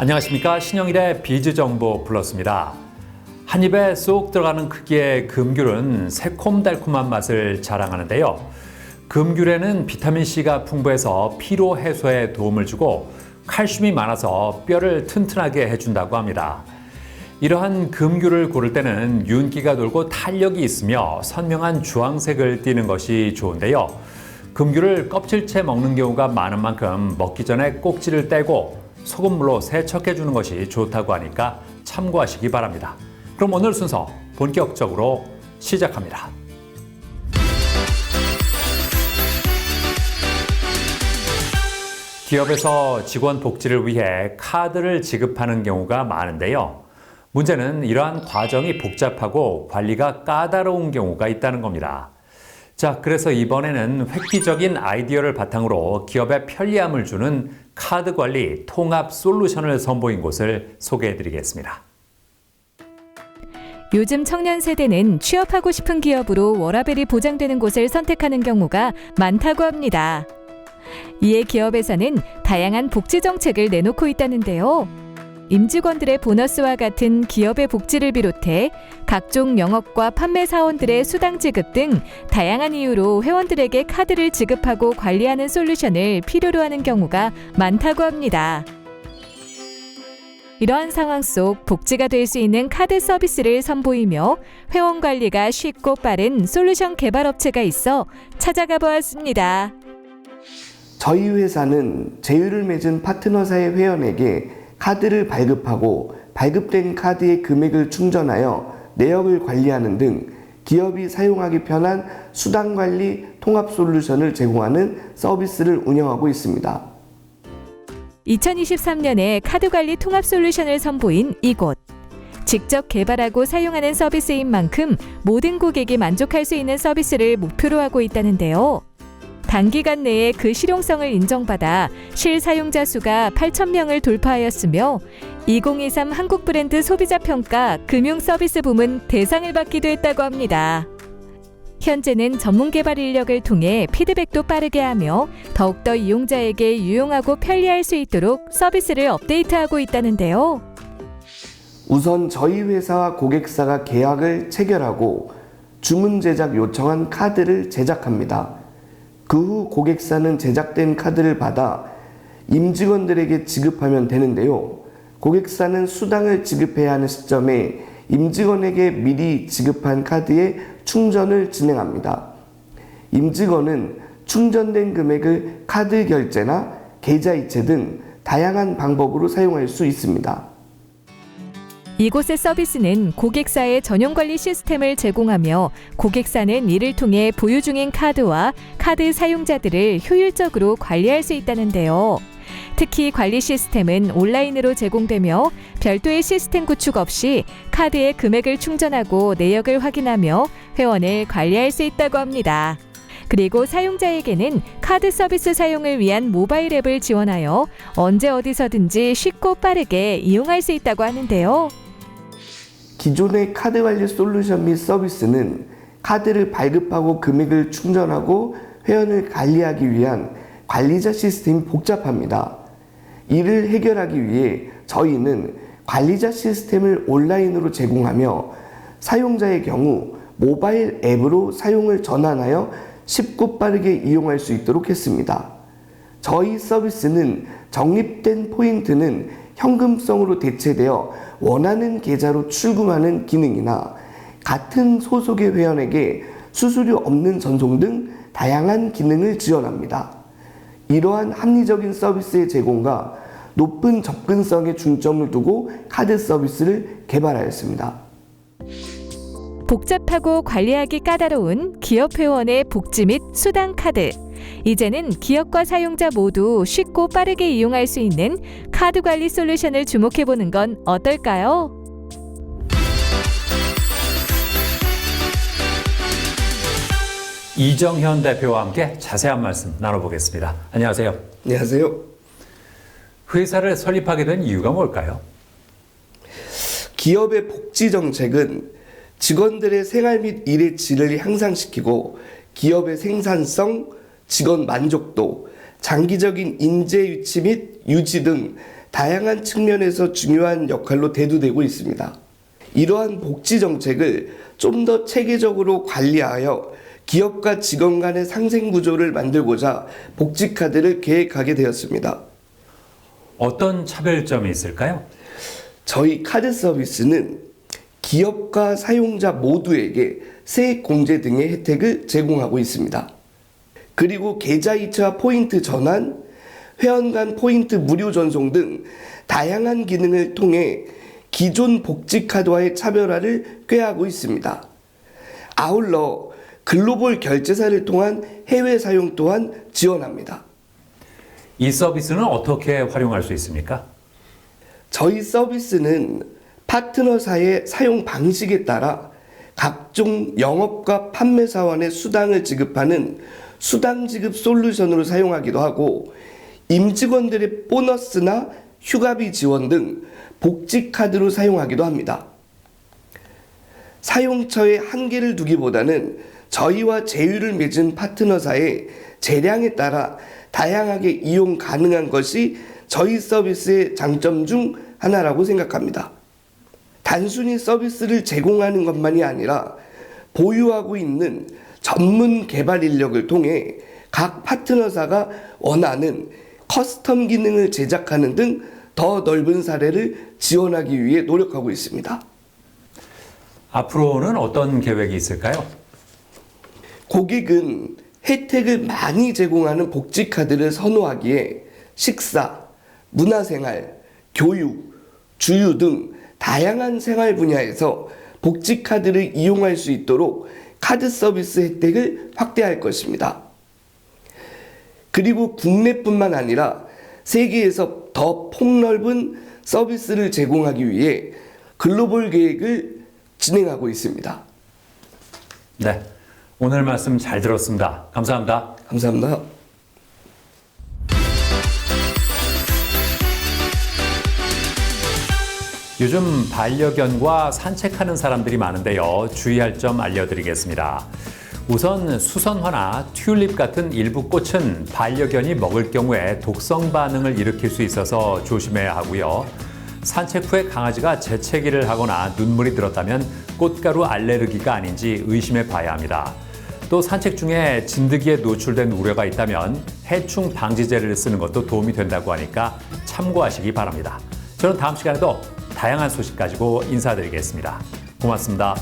안녕하십니까 신영일의 비즈 정보 플러스입니다. 한 입에 쏙 들어가는 크기의 금귤은 새콤달콤한 맛을 자랑하는데요. 금귤에는 비타민 C가 풍부해서 피로 해소에 도움을 주고 칼슘이 많아서 뼈를 튼튼하게 해준다고 합니다. 이러한 금귤을 고를 때는 윤기가 돌고 탄력이 있으며 선명한 주황색을 띠는 것이 좋은데요. 금귤을 껍질째 먹는 경우가 많은 만큼 먹기 전에 꼭지를 떼고 소금물로 세척해 주는 것이 좋다고 하니까 참고하시기 바랍니다. 그럼 오늘 순서 본격적으로 시작합니다. 기업에서 직원 복지를 위해 카드를 지급하는 경우가 많은데요. 문제는 이러한 과정이 복잡하고 관리가 까다로운 경우가 있다는 겁니다. 자, 그래서 이번에는 획기적인 아이디어를 바탕으로 기업에 편리함을 주는 카드 관리 통합 솔루션을 선보인 곳을 소개해 드리겠습니다. 요즘 청년 세대는 취업하고 싶은 기업으로 워라벨이 보장되는 곳을 선택하는 경우가 많다고 합니다. 이에 기업에서는 다양한 복지 정책을 내놓고 있다는데요. 임직원들의 보너스와 같은 기업의 복지를 비롯해 각종 영업과 판매 사원들의 수당 지급 등 다양한 이유로 회원들에게 카드를 지급하고 관리하는 솔루션을 필요로 하는 경우가 많다고 합니다. 이러한 상황 속 복지가 될 수 있는 카드 서비스를 선보이며 회원 관리가 쉽고 빠른 솔루션 개발 업체가 있어 찾아가 보았습니다. 저희 회사는 제휴를 맺은 파트너사의 회원에게 카드를 발급하고 발급된 카드의 금액을 충전하여 내역을 관리하는 등 기업이 사용하기 편한 수당 관리 통합 솔루션을 제공하는 서비스를 운영하고 있습니다. 2023년에 카드 관리 통합 솔루션을 선보인 이곳. 직접 개발하고 사용하는 서비스인 만큼 모든 고객이 만족할 수 있는 서비스를 목표로 하고 있다는데요. 단기간 내에 그 실용성을 인정받아 실사용자 수가 8,000명을 돌파하였으며 2023 한국 브랜드 소비자 평가 금융 서비스 부문 대상을 받기도 했다고 합니다. 현재는 전문 개발 인력을 통해 피드백도 빠르게 하며 더욱더 이용자에게 유용하고 편리할 수 있도록 서비스를 업데이트하고 있다는데요. 우선 저희 회사와 고객사가 계약을 체결하고 주문 제작 요청한 카드를 제작합니다. 그 후 고객사는 제작된 카드를 받아 임직원들에게 지급하면 되는데요. 고객사는 수당을 지급해야 하는 시점에 임직원에게 미리 지급한 카드의 충전을 진행합니다. 임직원은 충전된 금액을 카드 결제나 계좌 이체 등 다양한 방법으로 사용할 수 있습니다. 이곳의 서비스는 고객사의 전용 관리 시스템을 제공하며 고객사는 이를 통해 보유 중인 카드와 카드 사용자들을 효율적으로 관리할 수 있다는데요. 특히 관리 시스템은 온라인으로 제공되며 별도의 시스템 구축 없이 카드의 금액을 충전하고 내역을 확인하며 회원을 관리할 수 있다고 합니다. 그리고 사용자에게는 카드 서비스 사용을 위한 모바일 앱을 지원하여 언제 어디서든지 쉽고 빠르게 이용할 수 있다고 하는데요. 기존의 카드 관리 솔루션 및 서비스는 카드를 발급하고 금액을 충전하고 회원을 관리하기 위한 관리자 시스템이 복잡합니다. 이를 해결하기 위해 저희는 관리자 시스템을 온라인으로 제공하며 사용자의 경우 모바일 앱으로 사용을 전환하여 쉽고 빠르게 이용할 수 있도록 했습니다. 저희 서비스는 적립된 포인트는 현금성으로 대체되어 원하는 계좌로 출금하는 기능이나 같은 소속의 회원에게 수수료 없는 전송 등 다양한 기능을 지원합니다. 이러한 합리적인 서비스의 제공과 높은 접근성에 중점을 두고 카드 서비스를 개발하였습니다. 복잡하고 관리하기 까다로운 기업 회원의 복지 및 수당 카드. 이제는 기업과 사용자 모두 쉽고 빠르게 이용할 수 있는 카드 관리 솔루션을 주목해 보는 건 어떨까요? 이정현 대표와 함께 자세한 말씀 나눠보겠습니다. 안녕하세요. 안녕하세요. 회사를 설립하게 된 이유가 뭘까요? 기업의 복지 정책은 직원들의 생활 및 일의 질을 향상시키고 기업의 생산성, 직원 만족도, 장기적인 인재 유치 및 유지 등 다양한 측면에서 중요한 역할로 대두되고 있습니다. 이러한 복지 정책을 좀 더 체계적으로 관리하여 기업과 직원 간의 상생 구조를 만들고자 복지 카드를 계획하게 되었습니다. 어떤 차별점이 있을까요? 저희 카드 서비스는 기업과 사용자 모두에게 세액 공제 등의 혜택을 제공하고 있습니다. 그리고 계좌 이체와 포인트 전환, 회원 간 포인트 무료 전송 등 다양한 기능을 통해 기존 복지 카드와의 차별화를 꾀하고 있습니다. 아울러 글로벌 결제사를 통한 해외 사용 또한 지원합니다. 이 서비스는 어떻게 활용할 수 있습니까? 저희 서비스는 파트너사의 사용 방식에 따라 각종 영업과 판매 사원의 수당을 지급하는 수당 지급 솔루션으로 사용하기도 하고 임직원들의 보너스나 휴가비 지원 등 복지 카드로 사용하기도 합니다. 사용처에 한계를 두기보다는 저희와 제휴를 맺은 파트너사의 재량에 따라 다양하게 이용 가능한 것이 저희 서비스의 장점 중 하나라고 생각합니다. 단순히 서비스를 제공하는 것만이 아니라 보유하고 있는 전문 개발 인력을 통해 각 파트너사가 원하는 커스텀 기능을 제작하는 등 더 넓은 사례를 지원하기 위해 노력하고 있습니다. 앞으로는 어떤 계획이 있을까요? 고객은 혜택을 많이 제공하는 복지 카드를 선호하기에 식사, 문화생활, 교육, 주유 등 다양한 생활 분야에서 복지 카드를 이용할 수 있도록 카드 서비스 혜택을 확대할 것입니다. 그리고 국내뿐만 아니라 세계에서 더 폭넓은 서비스를 제공하기 위해 글로벌 계획을 진행하고 있습니다. 네. 오늘 말씀 잘 들었습니다. 감사합니다. 감사합니다. 요즘 반려견과 산책하는 사람들이 많은데요. 주의할 점 알려드리겠습니다. 우선 수선화나 튤립 같은 일부 꽃은 반려견이 먹을 경우에 독성 반응을 일으킬 수 있어서 조심해야 하고요. 산책 후에 강아지가 재채기를 하거나 눈물이 들었다면 꽃가루 알레르기가 아닌지 의심해 봐야 합니다. 또 산책 중에 진드기에 노출된 우려가 있다면 해충 방지제를 쓰는 것도 도움이 된다고 하니까 참고하시기 바랍니다. 저는 다음 시간에도 다양한 소식 가지고 인사드리겠습니다. 고맙습니다.